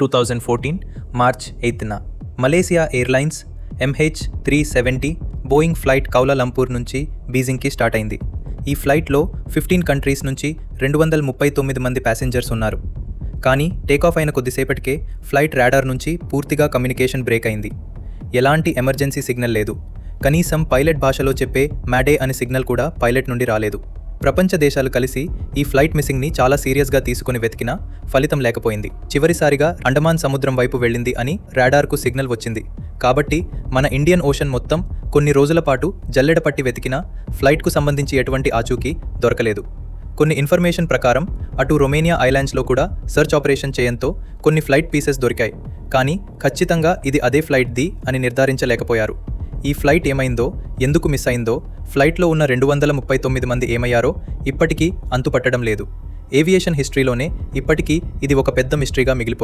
Two thousand fourteen March ఎయిత్న Malaysia Airlines MH three seventy Boeing flight Kuala Lumpur నుంచి బీజింగ్కి start అయింది. ఈ ఫ్లైట్లో ఫిఫ్టీన్ కంట్రీస్ నుంచి రెండు వందల ముప్పై తొమ్మిది మంది ప్యాసింజర్స్ ఉన్నారు. కానీ టేకాఫ్ అయిన కొద్దిసేపటికే ఫ్లైట్ రాడార్ నుంచి పూర్తిగా కమ్యూనికేషన్ బ్రేక్ అయింది. ఎలాంటి ఎమర్జెన్సీ సిగ్నల్ లేదు. కనీసం పైలట్ భాషలో చెప్పే మ్యాడే అనే సిగ్నల్ కూడా పైలట్ నుండి రాలేదు. ప్రపంచ దేశాలు కలిసి ఈ ఫ్లైట్ మిస్సింగ్ని చాలా సీరియస్గా తీసుకుని వెతికినా ఫలితం లేకపోయింది. చివరిసారిగా అండమాన్ సముద్రం వైపు వెళ్ళింది అని రాడార్కు సిగ్నల్ వచ్చింది. కాబట్టి మన ఇండియన్ ఓషన్ మొత్తం కొన్ని రోజుల పాటు జల్లెడ పట్టి వెతికినా ఫ్లైట్కు సంబంధించి ఎటువంటి ఆచూకీ దొరకలేదు. కొన్ని ఇన్ఫర్మేషన్ ప్రకారం అటు రొమేనియా ఐలాండ్స్లో కూడా సెర్చ్ ఆపరేషన్ చేయంతో కొన్ని ఫ్లైట్ పీసెస్ దొరికాయి. కానీ ఖచ్చితంగా ఇది అదే ఫ్లైట్ది అని నిర్ధారించలేకపోయారు. ఈ ఫ్లైట్ ఏమైందో ఎందుకు మిస్ అయిందో ఫ్లైట్లో ఉన్న రెండు వందల ముప్పై తొమ్మిది మంది ఏమయ్యారో ఇప్పటికీ అంతుపట్టడం లేదు. ఏవియేషన్ హిస్టరీలోనే ఇప్పటికీ ఇది ఒక పెద్ద మిస్టరీగా మిగిలిపోయింది